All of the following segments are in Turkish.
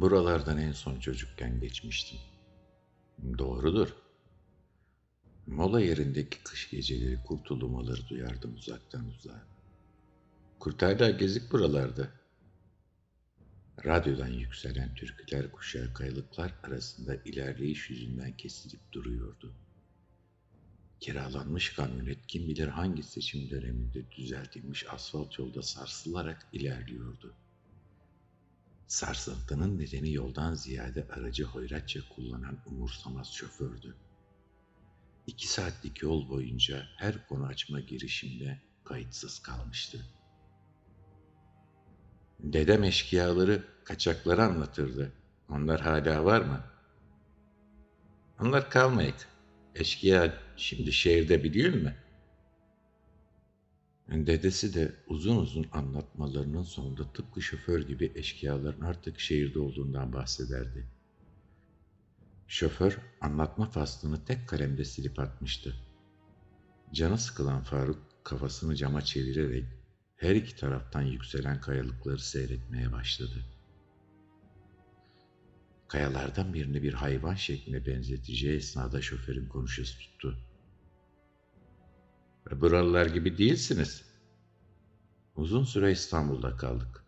Buralardan en son çocukken geçmiştim. Doğrudur. Mola yerindeki kış geceleri kurtulumaları duyardım uzaktan uzağa. Kurtarlar gezik buralarda. Radyodan yükselen türküler kuşağı kayalıklar arasında ilerleyiş yüzünden kesilip duruyordu. Kiralanmış kamyonet kim bilir hangi seçim döneminde düzeltilmiş asfalt yolda sarsılarak ilerliyordu. Sarsıntının nedeni yoldan ziyade aracı hoyratça kullanan umursamaz şofördü. İki saatlik yol boyunca her konu açma girişimde kayıtsız kalmıştı. Dedem eşkıyaları, kaçakları anlatırdı. Onlar hala var mı? Onlar kalmayık. Eşkıya şimdi şehirde biliyor mu? Dedesi de uzun uzun anlatmalarının sonunda tıpkı şoför gibi eşkıyaların artık şehirde olduğundan bahsederdi. Şoför anlatma faslını tek kalemde silip atmıştı. Canı sıkılan Faruk kafasını cama çevirerek her iki taraftan yükselen kayalıkları seyretmeye başladı. Kayalardan birini bir hayvan şekline benzeteceği esnada şoförün konuşası tuttu. Buralılar gibi değilsiniz. Uzun süre İstanbul'da kaldık.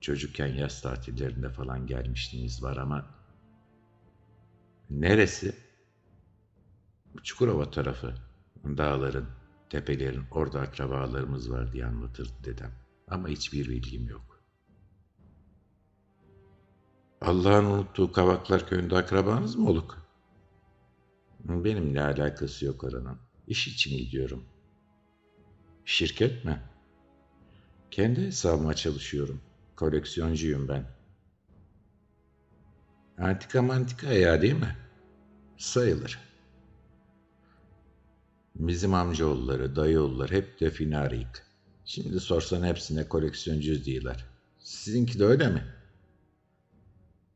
Çocukken yaz tatillerinde falan gelmiştiniz var ama... Neresi? Çukurova tarafı. Dağların, tepelerin orada akrabalarımız var diye anlatırdı dedem. Ama hiçbir bilgim yok. Allah'ın unuttuğu Kavaklar köyünde akrabanız mı oluk? Benimle alakası yok oranın. İş için gidiyorum. Şirket mi? Kendi hesabıma çalışıyorum. Koleksiyoncuyum ben. Antika mantika ya değil mi? Sayılır. Bizim amcaoğulları, dayıoğulları hep definariyik. Şimdi sorsan hepsine koleksiyoncuyuz diyorlar. Sizinki de öyle mi?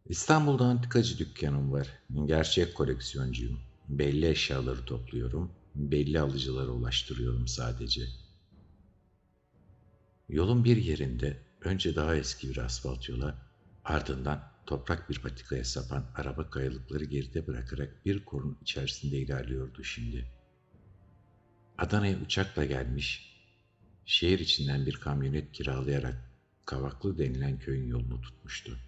İstanbul'da antikacı dükkanım var. Gerçek koleksiyoncuyum. Belli eşyaları topluyorum. Belli alıcılara ulaştırıyorum sadece.'' Yolun bir yerinde önce daha eski bir asfalt yola, ardından toprak bir patikaya sapan araba kayalıkları geride bırakarak bir korun içerisinde ilerliyordu şimdi. Adana'ya uçakla gelmiş, şehir içinden bir kamyonet kiralayarak Kavaklı denilen köyün yolunu tutmuştu.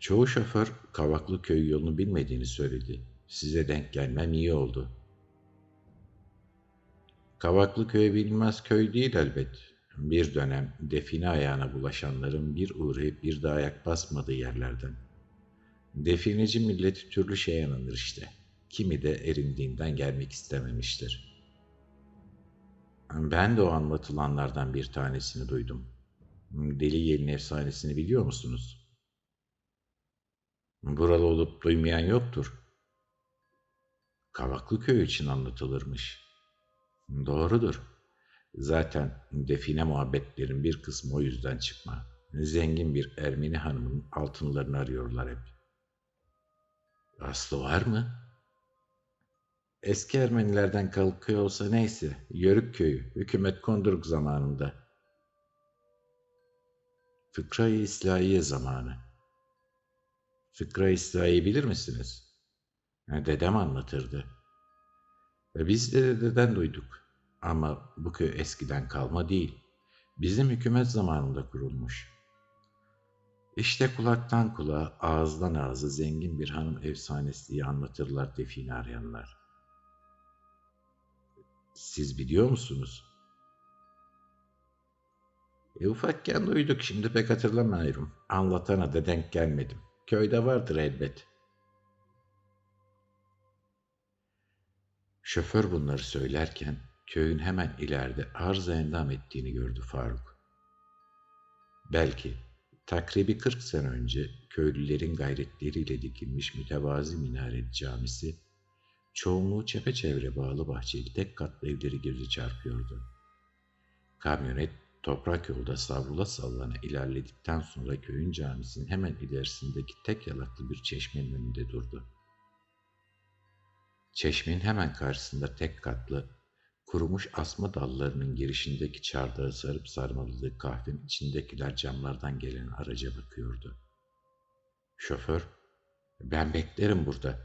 Çoğu şoför Kavaklı köy yolunu bilmediğini söyledi. Size denk gelmem iyi oldu. Kavaklı köy bilmez köy değil elbet. Bir dönem define ayağına bulaşanların bir uğrayıp bir daha ayak basmadığı yerlerden. Defineci milleti türlü şeye yanılır işte. Kimi de erindiğinden gelmek istememiştir. Ben de o anlatılanlardan bir tanesini duydum. Deli Yelin efsanesini biliyor musunuz? Buralı olup duymayan yoktur. Kavaklı köy için anlatılırmış. Doğrudur. Zaten define muhabbetlerin bir kısmı o yüzden çıkma. Zengin bir Ermeni hanımın altınlarını arıyorlar hep. Aslı var mı? Eski Ermenilerden kalkıyor olsa neyse, Yörük köyü, hükümet konduruk zamanında. Fıkra-i İslahiye zamanı. Fıkra-i İslahiye bilir misiniz? Dedem anlatırdı. Biz de dededen duyduk. Ama bu köy eskiden kalma değil. Bizim hükümet zamanında kurulmuş. İşte kulaktan kulağa, ağızdan ağza zengin bir hanım efsanesi diye anlatırlar define arayanlar. Siz biliyor musunuz? E, ufakken duyduk, şimdi pek hatırlamıyorum. Anlatana da denk gelmedim. Köyde vardır elbet. Şoför bunları söylerken köyün hemen ileride arıza endam ettiğini gördü Faruk. Belki takribi 40 sene önce köylülerin gayretleriyle dikilmiş mütevazi minareli camisi, çoğunluğu çepeçevre bağlı bahçeli tek katlı evleri gözü çarpıyordu. Kamyonet toprak yolda savrula sallana ilerledikten sonra köyün camisinin hemen ilerisindeki tek yalaklı bir çeşmenin önünde durdu. Çeşmenin hemen karşısında tek katlı kurumuş asma dallarının girişindeki çardağı sarıp sarmaladığı kahvenin içindekiler camlardan gelen araca bakıyordu. Şoför, ben beklerim burada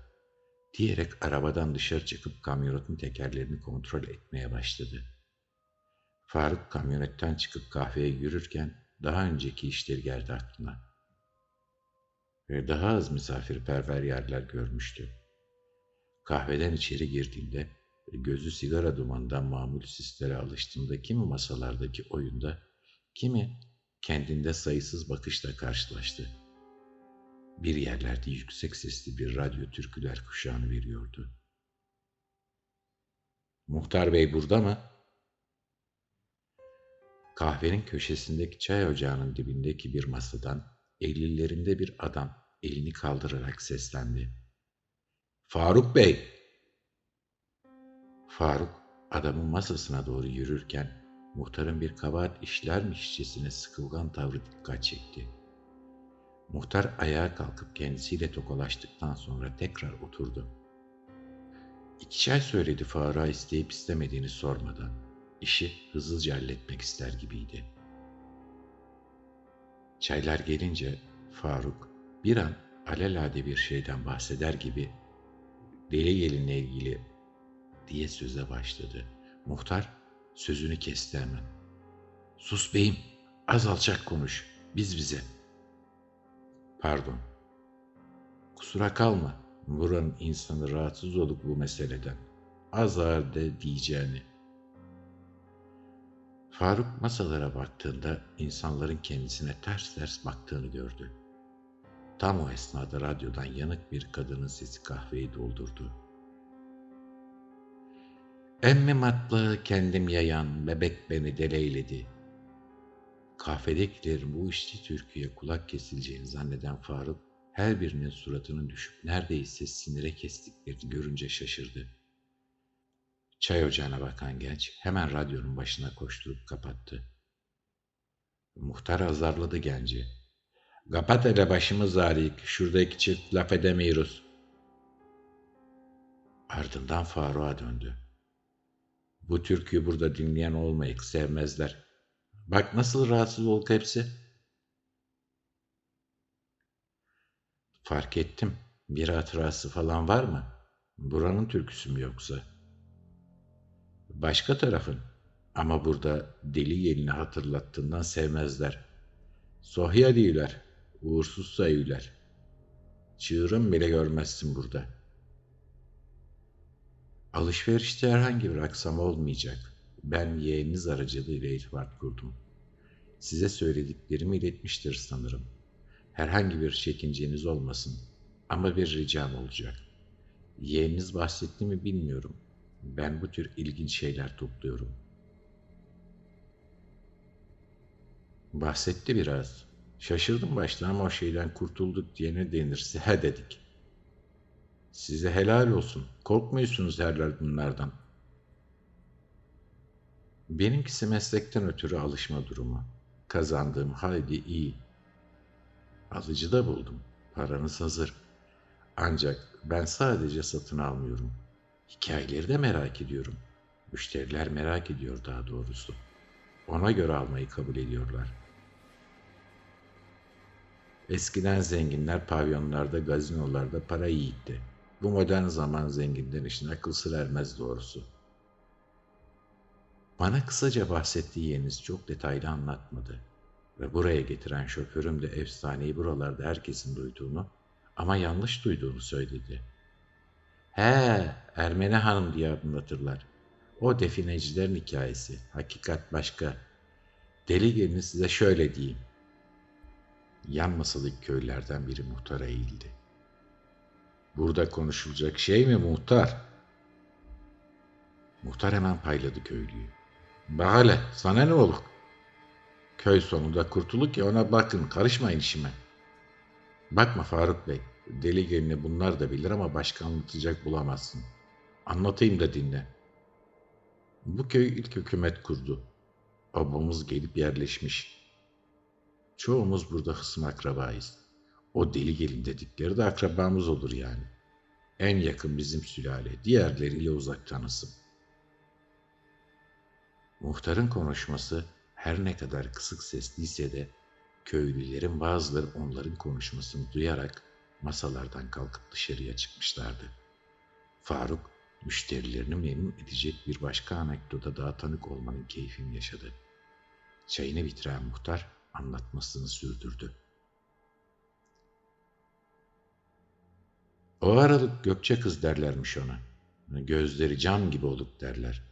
diyerek arabadan dışarı çıkıp kamyonetin tekerlerini kontrol etmeye başladı. Faruk kamyonetten çıkıp kahveye yürürken daha önceki işleri geldi aklına. Ve daha az misafirperver yerler görmüştü. Kahveden içeri girdiğinde gözü sigara dumanından mamul sislere alıştığında kimi masalardaki oyunda, kimi kendinde sayısız bakışla karşılaştı. Bir yerlerde yüksek sesli bir radyo türküler kuşağını veriyordu. Muhtar Bey burada mı? Kahvenin köşesindeki çay ocağının dibindeki bir masadan ellilerinde bir adam elini kaldırarak seslendi. Faruk Bey! Faruk adamın masasına doğru yürürken muhtarın bir kabahat işlermişçesine sıkılgan tavrı dikkat çekti. Muhtar ayağa kalkıp kendisiyle tokalaştıktan sonra tekrar oturdu. İki çay söyledi Faruk'a isteyip istemediğini sormadan. İşi hızlıca halletmek ister gibiydi. Çaylar gelince Faruk bir an alelade bir şeyden bahseder gibi deli gelinle ilgili diye söze başladı. Muhtar sözünü kesti hemen. Sus beyim, az alçak konuş, biz bize. Pardon. Kusura kalma, buranın insanı rahatsız olup bu meseleden. Az ağır de diyeceğini. Faruk masalara baktığında insanların kendisine ters ters baktığını gördü. Tam o esnada radyodan yanık bir kadının sesi kahveyi doldurdu. Emmi matlı kendim yayan bebek beni deleyledi. Kahvedekilerin bu işçi türküye kulak kesileceğini zanneden Faruk her birinin suratının düşüp neredeyse sinire kestiklerini görünce şaşırdı. Çay ocağına bakan genç hemen radyonun başına koşturup kapattı. Muhtar azarladı genci. Kapat hele başımız ağrıyık, şurada çift laf edemiyoruz. Ardından Faruk'a döndü. Bu türküyü burada dinleyen olmayık sevmezler. Bak nasıl rahatsız olduk hepsi. Fark ettim. Bir hatırası falan var mı? Buranın türküsü mü yoksa? Başka tarafın. Ama burada deli gelini hatırlattığından sevmezler. Sohya değiller. Uğursuz sayıyorlar. Çığırım bile görmezsin burada. Alışverişte herhangi bir aksam olmayacak. Ben yeğeniniz aracılığıyla irtibat kurdum. Size söylediklerimi iletmiştir sanırım. Herhangi bir çekinceniz olmasın. Ama bir ricam olacak. Yeğeniniz bahsetti mi bilmiyorum. Ben bu tür ilginç şeyler topluyorum. Bahsetti biraz. Şaşırdım başta ama o şeyden kurtulduk diye ne denirse he dedik. Size helal olsun. Korkmuyorsunuz herler bunlardan. Benimkisi meslekten ötürü alışma durumu. Kazandığım haydi iyi. Alıcı da buldum. Paranız hazır. Ancak ben sadece satın almıyorum. Hikayeleri de merak ediyorum. Müşteriler merak ediyor daha doğrusu. Ona göre almayı kabul ediyorlar. Eskiden zenginler pavyonlarda, gazinolarda para yiğitti. Bu modern zaman zenginlerin işine akıl sır ermez doğrusu. Bana kısaca bahsettiği yeriniz çok detaylı anlatmadı. Ve buraya getiren şoförüm de efsaneyi buralarda herkesin duyduğunu ama yanlış duyduğunu söyledi. He, Ermeni Hanım diye anlatırlar. O definecilerin hikayesi. Hakikat başka. Deli gelini size şöyle diyeyim. Yan masadaki köylerden biri muhtara eğildi. Burada konuşulacak şey mi muhtar? Muhtar hemen payladı köylüyü. Bak sana ne olur? Köy sonunda kurtuluk ya ona bakın karışmayın işime. Bakma Faruk Bey deli gelini bunlar da bilir ama başka anlatacak bulamazsın. Anlatayım da dinle. Bu köy ilk hükümet kurdu. Babamız gelip yerleşmiş. Çoğumuz burada hısım akrabayız. O deli gelin dedikleri de akrabamız olur yani. En yakın bizim sülale, diğerleriyle uzak tanısın. Muhtarın konuşması her ne kadar kısık sesliyse de köylülerin bazıları onların konuşmasını duyarak masalardan kalkıp dışarıya çıkmışlardı. Faruk müşterilerini memnun edecek bir başka anekdota daha tanık olmanın keyfini yaşadı. Çayını bitiren muhtar anlatmasını sürdürdü. O aralık Gökçe kız derlermiş ona. Gözleri cam gibi olup derler.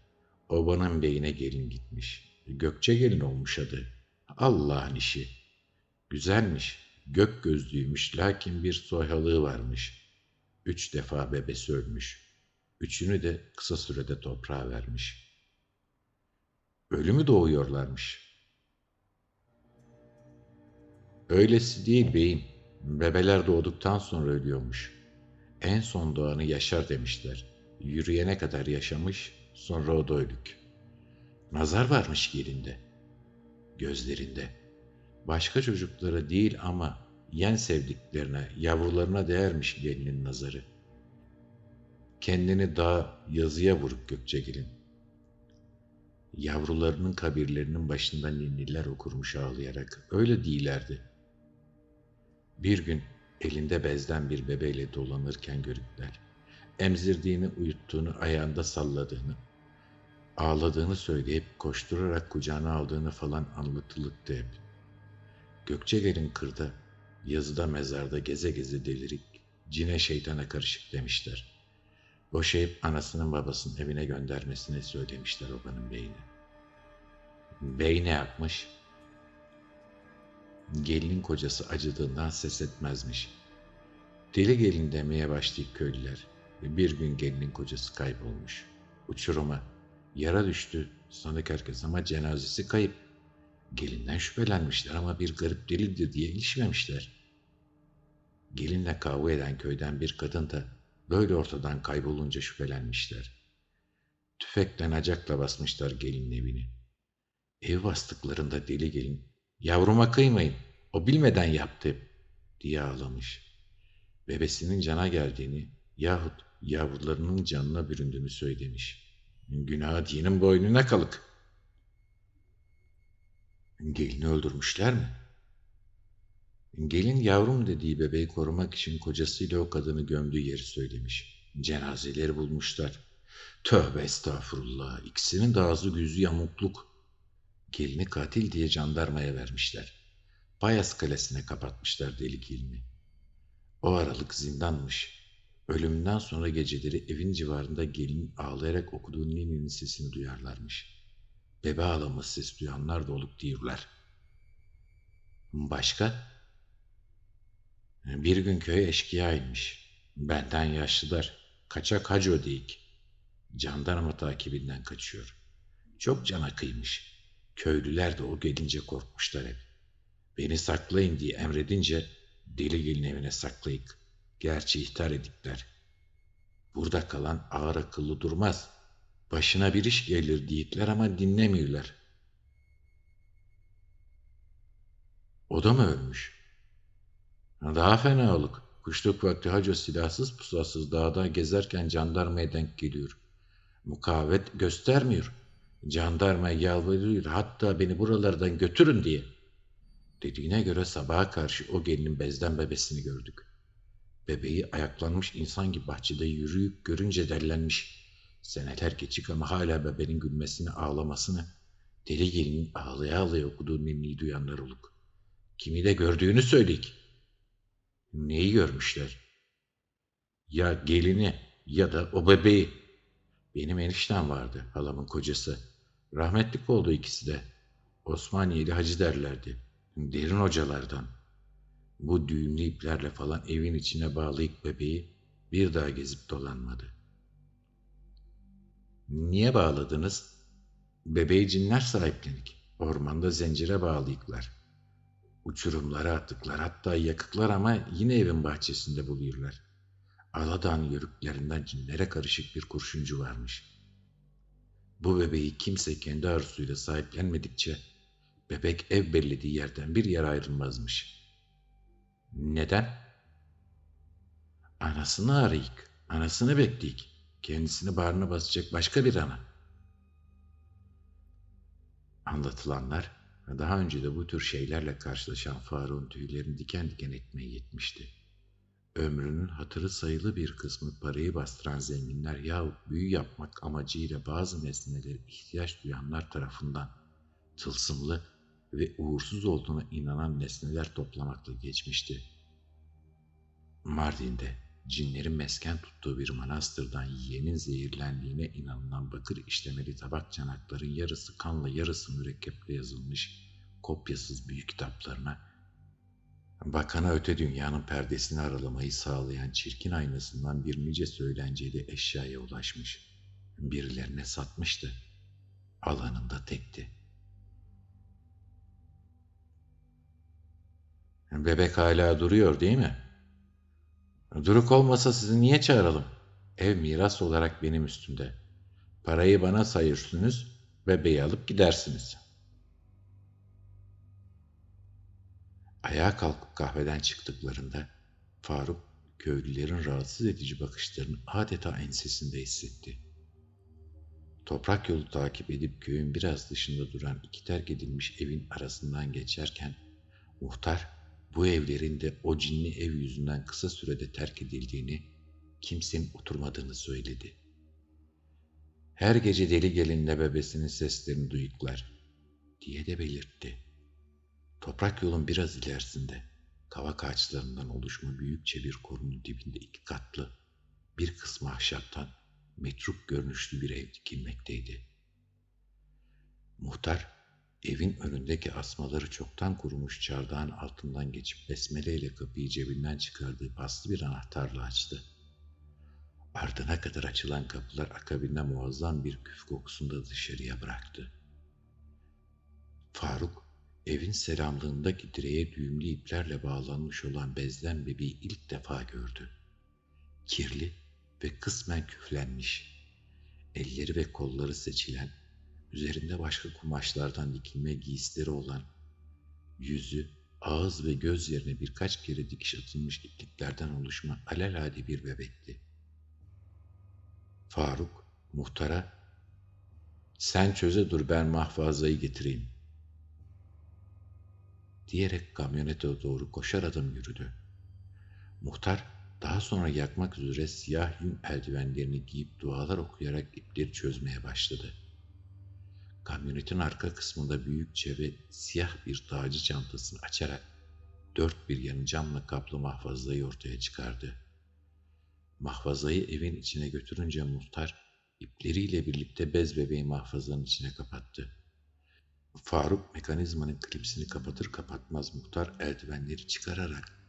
Obanın beyine gelin gitmiş. Gökçe gelin olmuş adı. Allah'ın işi. Güzelmiş, gök gözlüymüş lakin bir soyhalığı varmış. Üç defa bebesi ölmüş. Üçünü de kısa sürede toprağa vermiş. Ölümü doğuyorlarmış. Öylesi değil beyim. Bebeler doğduktan sonra ölüyormuş. En son doğanı yaşar demişler. Yürüyene kadar yaşamış, sonra o da ölük. Nazar varmış gelinde, gözlerinde. Başka çocuklara değil ama yen sevdiklerine, yavrularına değermiş gelinin nazarı. Kendini daha yazıya vurup Gökçegil'in. Yavrularının kabirlerinin başında ninniler okurmuş ağlayarak. Öyle değillerdi. Bir gün elinde bezden bir bebeyle dolanırken görüntüler. Emzirdiğini, uyuttuğunu, ayağında salladığını, ağladığını söyleyip koşturarak kucağına aldığını falan anlatılıktı hep. Gökçeler'in kırda, yazıda mezarda geze geze delirik, cine şeytana karışık demişler. Boşayıp anasının babasının evine göndermesini söylemişler obanın beyine. Bey ne yapmış? Gelinin kocası acıdığından ses etmezmiş. Deli gelin demeye başlayıp köylüler. Bir gün gelinin kocası kaybolmuş. Uçuruma. Yara düştü. Sanık herkes ama cenazesi kayıp. Gelinden şüphelenmişler ama bir garip delidir diye ilişmemişler. Gelinle kavga eden köyden bir kadın da böyle ortadan kaybolunca şüphelenmişler. Tüfekle nacakla basmışlar gelinin evini. Ev bastıklarında deli gelin, yavruma kıymayın, o bilmeden yaptı diye ağlamış. Bebesinin cana geldiğini yahut yavrularının canına büründüğünü söylemiş. Günah dinin boynuna kalık. Gelini öldürmüşler mi? Gelin yavrum dediği bebeği korumak için kocasıyla o kadını gömdüğü yeri söylemiş. Cenazeleri bulmuşlar. Tövbe estağfurullah. İkisinin de ağzı yüzü yamukluk. Gelini katil diye jandarmaya vermişler. Bayas kalesine kapatmışlar deli gelini. O aralık zindanmış. Ölümünden sonra geceleri evin civarında gelin ağlayarak okuduğu ninenin sesini duyarlarmış. Bebe ağlaması ses duyanlar da olup diyorlar. Başka? Bir gün köye eşkıya inmiş. Benden yaşlılar. Kaçak haco deyik. Jandarma takibinden kaçıyor. Çok cana kıymış. Köylüler de o gelince korkmuşlar hep. Beni saklayın diye emredince deli gelin evine saklayık. Gerçi ihtar edikler. Burada kalan ağır akıllı durmaz. Başına bir iş gelir diyikler ama dinlemiyorlar. O da mı ölmüş? Daha fena oluk. Kuşluk vakti hacı silahsız pusulasız dağda gezerken jandarmaya denk geliyor. Mukavet göstermiyor. Jandarma yalvarıyor hatta beni buralardan götürün diye. Dediğine göre sabaha karşı o gelinin bezden bebesini gördük. Bebeği ayaklanmış insan gibi bahçede yürüyüp görünce derlenmiş. Seneler geçik ama hala bebenin gülmesini ağlamasını deli gelinin ağlaya ağlaya okuduğu ninniyi duyanlar oluk. Kimi de gördüğünü söyledik. Neyi görmüşler? Ya gelini ya da o bebeği. Benim eniştem vardı, halamın kocası. Rahmetlik oldu ikisi de. Osmaniyeli hacı derlerdi. Derin hocalardan. Bu düğümlü iplerle falan evin içine bağlayıp bebeği bir daha gezip dolanmadı. Niye bağladınız? Bebeği cinler sahiplenik. Ormanda zincire bağlayıklar. Uçurumlara attıklar hatta yakıklar ama yine evin bahçesinde buluyorlar. Aladağ'ın yörüklerinden cinlere karışık bir kurşuncu varmış. Bu bebeği kimse kendi arzusuyla sahiplenmedikçe bebek ev bellediği yerden bir yere ayrılmazmış. Neden? Anasını arayık, anasını bekleyik. Kendisini bağrına basacak başka bir ana. Anlatılanlar daha önce de bu tür şeylerle karşılaşan Faruk'un tüylerini diken diken etmeye yetmişti. Ömrünün hatırı sayılı bir kısmı parayı bastıran zenginler yahut büyü yapmak amacıyla bazı nesnelere ihtiyaç duyanlar tarafından tılsımlı ve uğursuz olduğuna inanan nesneler toplamakla geçmişti. Mardin'de cinlerin mesken tuttuğu bir manastırdan yiyenin zehirlendiğine inanılan bakır işlemeli tabak çanakların yarısı kanla yarısı mürekkeple yazılmış kopyasız büyük kitaplarına bakana öte dünyanın perdesini aralamayı sağlayan çirkin aynasından bir nice söylenceli eşyaya ulaşmış. Birilerine satmıştı. Alanında tekti. Bebek hala duruyor değil mi? Duruk olmasa sizi niye çağıralım? Ev miras olarak benim üstümde. Parayı bana sayırsınız, bebeği alıp gidersiniz. Ayağa kalkıp kahveden çıktıklarında Faruk köylülerin rahatsız edici bakışlarını adeta ensesinde hissetti. Toprak yolu takip edip köyün biraz dışında duran iki terk edilmiş evin arasından geçerken muhtar bu evlerin de o cinli ev yüzünden kısa sürede terk edildiğini, kimsenin oturmadığını söyledi. Her gece deli gelinle bebesinin seslerini duyuklar diye de belirtti. Toprak yolun biraz ilerisinde kavak ağaçlarından oluşma büyükçe bir korunun dibinde iki katlı, bir kısmı ahşaptan metruk görünüşlü bir ev dikilmekteydi. Muhtar Evin önündeki asmaları çoktan kurumuş çardağın altından geçip besmeleyle kapıyı cebinden çıkardığı paslı bir anahtarla açtı. Ardına kadar açılan kapılar akabinde muazzam bir küf kokusunda dışarıya bıraktı. Faruk, evin selamlığındaki direğe düğümlü iplerle bağlanmış olan bezden bebeği ilk defa gördü. Kirli ve kısmen küflenmiş, elleri ve kolları seçilen, üzerinde başka kumaşlardan dikilme giysileri olan, yüzü, ağız ve göz yerine birkaç kere dikiş atılmış ipliklerden oluşma alelade bir bebekti. Faruk, muhtara, sen çöze dur ben mahfazayı getireyim, diyerek kamyonete doğru koşar adım yürüdü. Muhtar, daha sonra yakmak üzere siyah yün eldivenlerini giyip dualar okuyarak ipleri çözmeye başladı. Kamyonetin arka kısmında büyükçe ve siyah bir tacı çantasını açarak dört bir yanı camla kaplı mahfazayı ortaya çıkardı. Mahfazayı evin içine götürünce muhtar ipleriyle birlikte bez bebeği mahfazanın içine kapattı. Faruk mekanizmanın klipsini kapatır kapatmaz muhtar eldivenleri çıkararak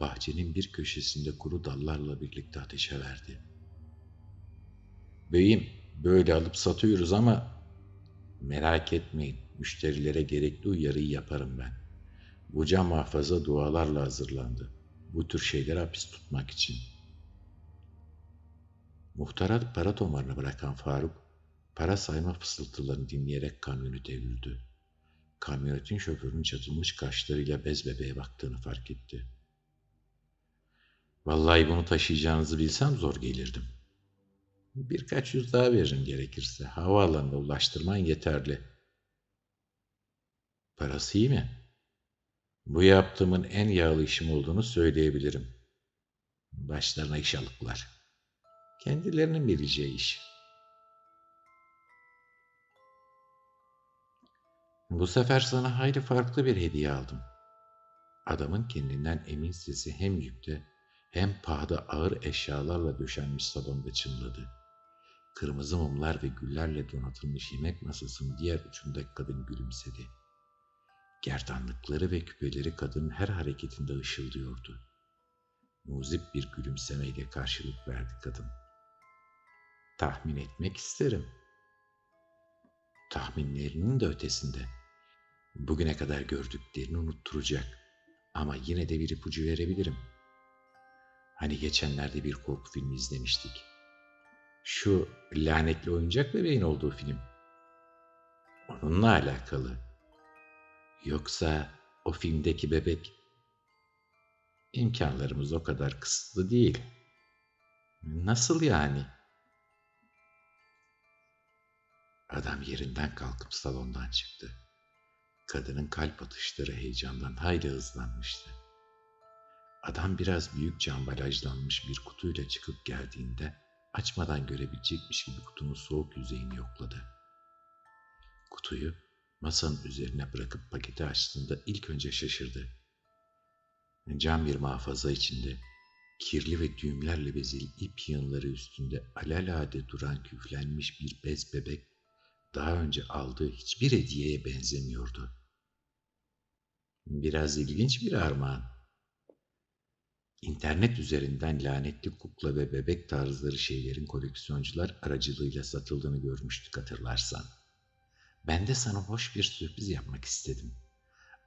bahçenin bir köşesinde kuru dallarla birlikte ateşe verdi. Beyim böyle alıp satıyoruz ama Merak etmeyin, müşterilere gerekli uyarıyı yaparım ben. Bu cam muhafaza dualarla hazırlandı. Bu tür şeyleri hapis tutmak için. Muhtara para tomarını bırakan Faruk, para sayma fısıltılarını dinleyerek kamyonete yürüdü. Kamyonetin şoförünün çatılmış kaşlarıyla bez bebeğe baktığını fark etti. Vallahi bunu taşıyacağınızı bilsem zor gelirdim. Birkaç yüz daha veririm gerekirse. Havaalanına ulaştırman yeterli. Parası iyi mi? Bu yaptığımın en yağlı işim olduğunu söyleyebilirim. Başlarına iş alıklar. Kendilerinin bileceği iş. Bu sefer sana hayli farklı bir hediye aldım. Adamın kendinden emin sesi hem yükte hem pahada ağır eşyalarla döşenmiş salonda çınladı. Kırmızı mumlar ve güllerle donatılmış yemek masasının diğer ucundaki kadın gülümsedi. Gerdanlıkları ve küpeleri kadının her hareketinde ışıldıyordu. Muzip bir gülümsemeyle karşılık verdi kadın. Tahmin etmek isterim. Tahminlerinin de ötesinde. Bugüne kadar gördüklerini unutturacak. Ama yine de bir ipucu verebilirim. Hani geçenlerde bir korku filmi izlemiştik. Şu lanetli oyuncak bebeğin olduğu film. Onunla alakalı. Yoksa o filmdeki bebek imkanlarımız o kadar kısıtlı değil. Nasıl yani? Adam yerinden kalkıp salondan çıktı. Kadının kalp atışları heyecandan hayli hızlanmıştı. Adam biraz büyük cambalajlanmış bir kutuyla çıkıp geldiğinde açmadan görebilecekmiş gibi kutunun soğuk yüzeyini yokladı. Kutuyu masanın üzerine bırakıp paketi açtığında ilk önce şaşırdı. Cam bir mahfaza içinde kirli ve düğümlerle bezeli ip yığınları üstünde alelade duran küflenmiş bir bez bebek daha önce aldığı hiçbir hediyeye benzemiyordu. Biraz ilginç bir armağan. İnternet üzerinden lanetli kukla ve bebek tarzları şeylerin koleksiyoncular aracılığıyla satıldığını görmüştük hatırlarsan. Ben de sana hoş bir sürpriz yapmak istedim.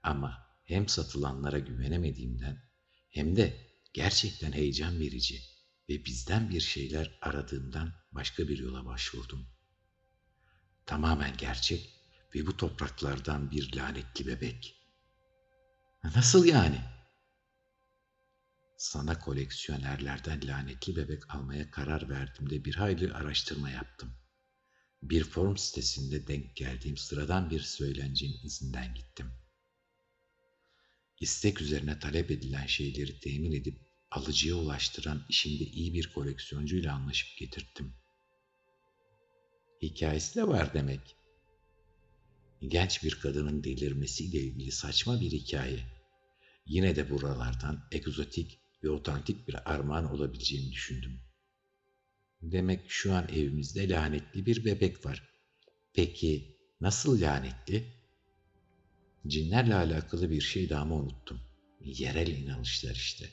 Ama hem satılanlara güvenemediğimden hem de gerçekten heyecan verici ve bizden bir şeyler aradığımdan başka bir yola başvurdum. Tamamen gerçek ve bu topraklardan bir lanetli bebek. Nasıl yani? Sana koleksiyonerlerden lanetli bebek almaya karar verdiğimde bir hayli araştırma yaptım. Bir forum sitesinde denk geldiğim sıradan bir söylencenin izinden gittim. İstek üzerine talep edilen şeyleri temin edip alıcıya ulaştıran işinde iyi bir koleksiyoncuyla anlaşıp getirttim. Hikayesi de var demek. Genç bir kadının delirmesiyle ilgili saçma bir hikaye. Yine de buralardan egzotik ve otantik bir armağan olabileceğini düşündüm. Demek şu an evimizde lanetli bir bebek var. Peki nasıl lanetli? Cinlerle alakalı bir şey daha mı unuttum? Yerel inanışlar işte.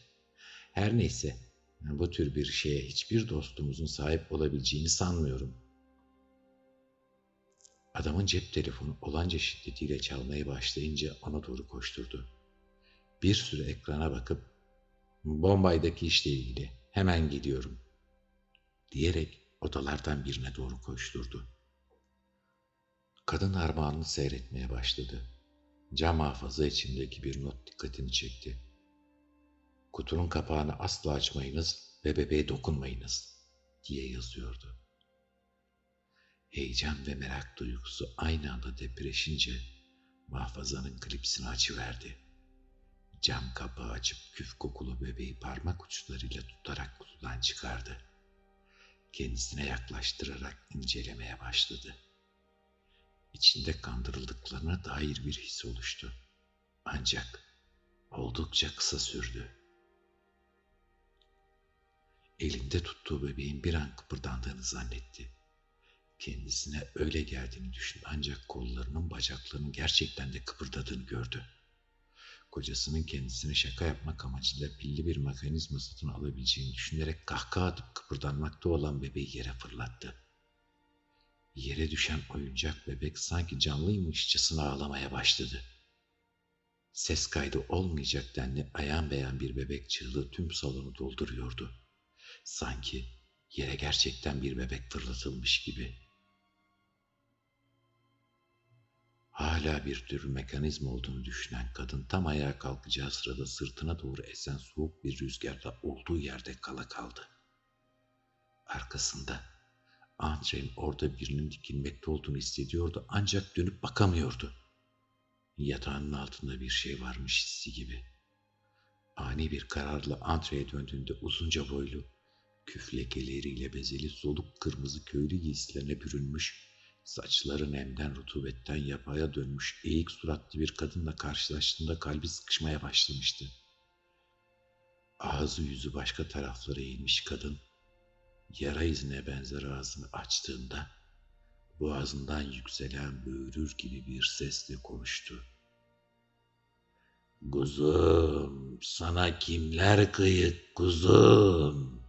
Her neyse bu tür bir şeye hiçbir dostumuzun sahip olabileceğini sanmıyorum. Adamın cep telefonu olanca şiddetiyle çalmaya başlayınca ona doğru koşturdu. Bir süre ekrana bakıp Bombay'daki işle ilgili hemen gidiyorum diyerek odalardan birine doğru koşturdu. Kadın armağanını seyretmeye başladı. Cam hafıza içindeki bir not dikkatini çekti. Kutunun kapağını asla açmayınız ve bebeğe dokunmayınız diye yazıyordu. Heyecan ve merak duygusu aynı anda depreşince mahfazanın klipsini açıverdi. Cam kapağı açıp küf kokulu bebeği parmak uçlarıyla tutarak kutudan çıkardı. Kendisine yaklaştırarak incelemeye başladı. İçinde kandırıldıklarına dair bir his oluştu. Ancak oldukça kısa sürdü. Elinde tuttuğu bebeğin bir an kıpırdandığını zannetti. Kendisine öyle geldiğini düşündü ancak kollarının bacaklarının gerçekten de kıpırdadığını gördü kocasının kendisine şaka yapmak amacıyla pilli bir mekanizma satın alabileceğini düşünerek kahkaha atıp kıpırdanmakta olan bebeği yere fırlattı. Yere düşen oyuncak bebek sanki canlıymışçasına ağlamaya başladı. Ses kaydı olmayacak denli ayan beyan bir bebek çığlığı tüm salonu dolduruyordu. Sanki yere gerçekten bir bebek fırlatılmış gibi. Hala bir tür mekanizma olduğunu düşünen kadın tam ayağa kalkacağı sırada sırtına doğru esen soğuk bir rüzgarda olduğu yerde kala kaldı. Arkasında Andre'nin orada birinin dikilmekte olduğunu hissediyordu ancak dönüp bakamıyordu. Yatağının altında bir şey varmış hissi gibi. Ani bir kararla Andre'ye döndüğünde uzunca boylu, küf lekeleriyle bezeli soluk kırmızı köylü giysilerine bürünmüş Saçları nemden rutubetten yapaya dönmüş eğik suratlı bir kadınla karşılaştığında kalbi sıkışmaya başlamıştı. Ağzı yüzü başka taraflara eğilmiş kadın, yara izine benzer ağzını açtığında boğazından yükselen böğürür gibi bir sesle konuştu. Kuzum, sana kimler kıyık kuzum?